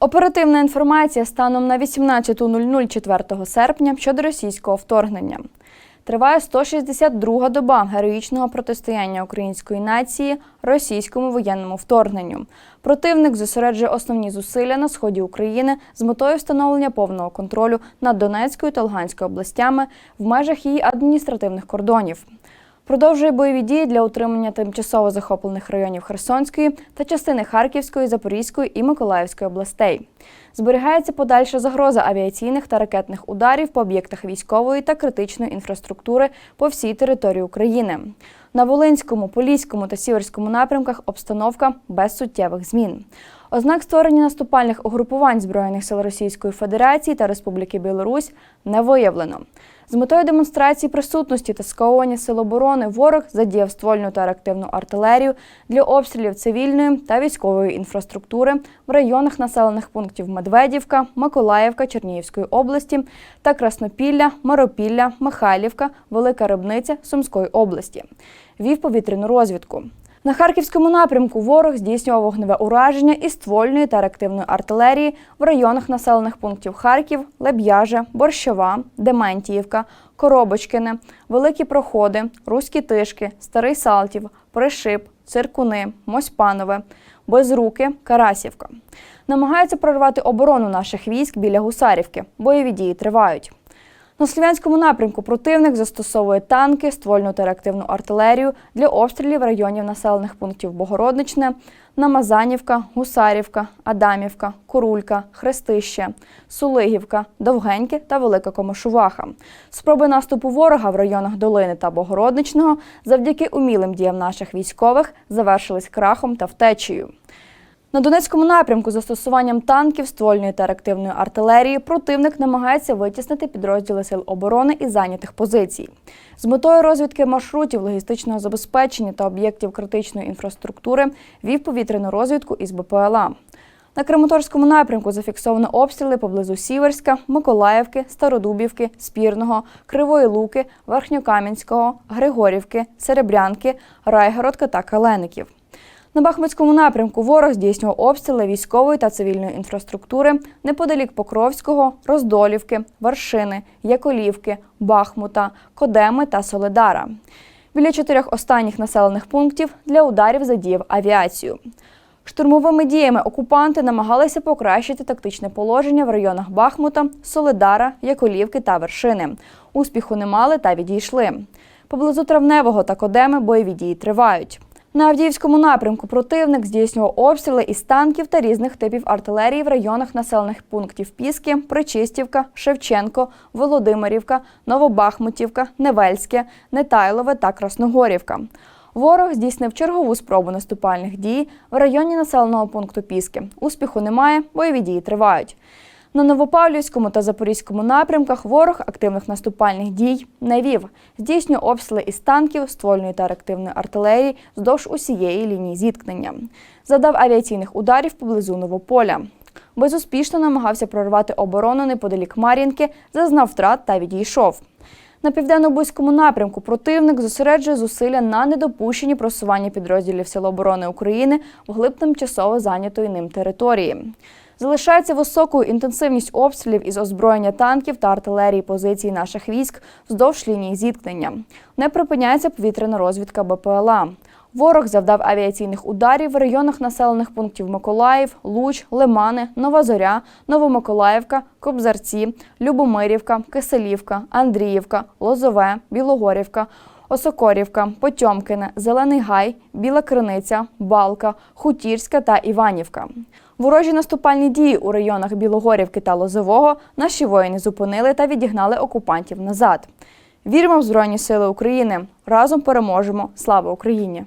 Оперативна інформація станом на 18.00 4 серпня щодо російського вторгнення. Триває 162-га доба героїчного протистояння української нації російському воєнному вторгненню. Противник зосереджує основні зусилля на сході України з метою встановлення повного контролю над Донецькою та Луганською областями в межах її адміністративних кордонів. Продовжує бойові дії для утримання тимчасово захоплених районів Херсонської та частини Харківської, Запорізької і Миколаївської областей. Зберігається подальша загроза авіаційних та ракетних ударів по об'єктах військової та критичної інфраструктури по всій території України. На Волинському, Поліському та Сіверському напрямках обстановка без суттєвих змін. Ознак створення наступальних угрупувань Збройних сил Російської Федерації та Республіки Білорусь не виявлено. З метою демонстрації присутності та сковування сил оборони ворог задіяв ствольну та реактивну артилерію для обстрілів цивільної та військової інфраструктури в районах населених пунктів Медведівка, Миколаївка Чернігівської області та Краснопілля, Маропілля, Михайлівка, Велика Рибниця Сумської області. Вів повітряну розвідку. На харківському напрямку ворог здійснював вогневе ураження із ствольної та реактивної артилерії в районах населених пунктів Харків, Леб'яже, Борщова, Дементіївка, Коробочкине, Великі Проходи, Руські Тишки, Старий Салтів, Пришип, Циркуни, Мосьпанове, Безруки, Карасівка. Намагаються прорвати оборону наших військ біля Гусарівки. Бойові дії тривають. На Слов'янському напрямку противник застосовує танки, ствольну та реактивну артилерію для обстрілів районів населених пунктів Богородничне, Намазанівка, Гусарівка, Адамівка, Курулька, Хрестище, Сулигівка, Довгеньке та Велика Комишуваха. Спроби наступу ворога в районах Долини та Богородничного завдяки умілим діям наших військових завершились крахом та втечею. На Донецькому напрямку застосуванням танків, ствольної та реактивної артилерії противник намагається витіснити підрозділи сил оборони із зайнятих позицій. З метою розвідки маршрутів логістичного забезпечення та об'єктів критичної інфраструктури вів повітряну розвідку із БПЛА. На Краматорському напрямку зафіксовано обстріли поблизу Сіверська, Миколаївки, Стародубівки, Спірного, Кривої Луки, Верхньокам'янського, Григорівки, Серебрянки, Райгородка та Калеників. На Бахмутському напрямку ворог здійснював обстріли військової та цивільної інфраструктури неподалік Покровського, Роздолівки, Варшини, Яколівки, Бахмута, Кодеми та Соледара. Біля чотирьох останніх населених пунктів для ударів задіяв авіацію. Штурмовими діями окупанти намагалися покращити тактичне положення в районах Бахмута, Соледара, Яколівки та Вершини. Успіху не мали та відійшли. Поблизу Травневого та Кодеми бойові дії тривають. На Авдіївському напрямку противник здійснював обстріли із танків та різних типів артилерії в районах населених пунктів Піски, Причистівка, Шевченко, Володимирівка, Новобахмутівка, Невельське, Нетайлове та Красногорівка. Ворог здійснив чергову спробу наступальних дій в районі населеного пункту Піски. Успіху немає, бойові дії тривають. На Новопавлівському та Запорізькому напрямках ворог активних наступальних дій не вів. Здійснює обстріли із танків, ствольної та реактивної артилерії вздовж усієї лінії зіткнення. Задав авіаційних ударів поблизу Новополя. Безуспішно намагався прорвати оборону неподалік Мар'їнки, зазнав втрат та відійшов. На південно-бузькому напрямку противник зосереджує зусилля на недопущенні просування підрозділів Сил оборони України вглиб тимчасово зайнятої ним території. Залишається високою інтенсивність обстрілів із озброєння танків та артилерії позицій наших військ вздовж лінії зіткнення. Не припиняється повітряна розвідка БПЛА. Ворог завдав авіаційних ударів в районах населених пунктів Миколаїв, Луч, Лимани, Нова Зоря, Новомиколаївка, Кобзарці, Любомирівка, Киселівка, Андріївка, Лозове, Білогорівка, Осокорівка, Потьомкине, Зелений Гай, Біла Криниця, Балка, Хутірська та Іванівка. Ворожі наступальні дії у районах Білогорівки та Лозового наші воїни зупинили та відігнали окупантів назад. Віримо в Збройні Сили України. Разом переможемо. Слава Україні!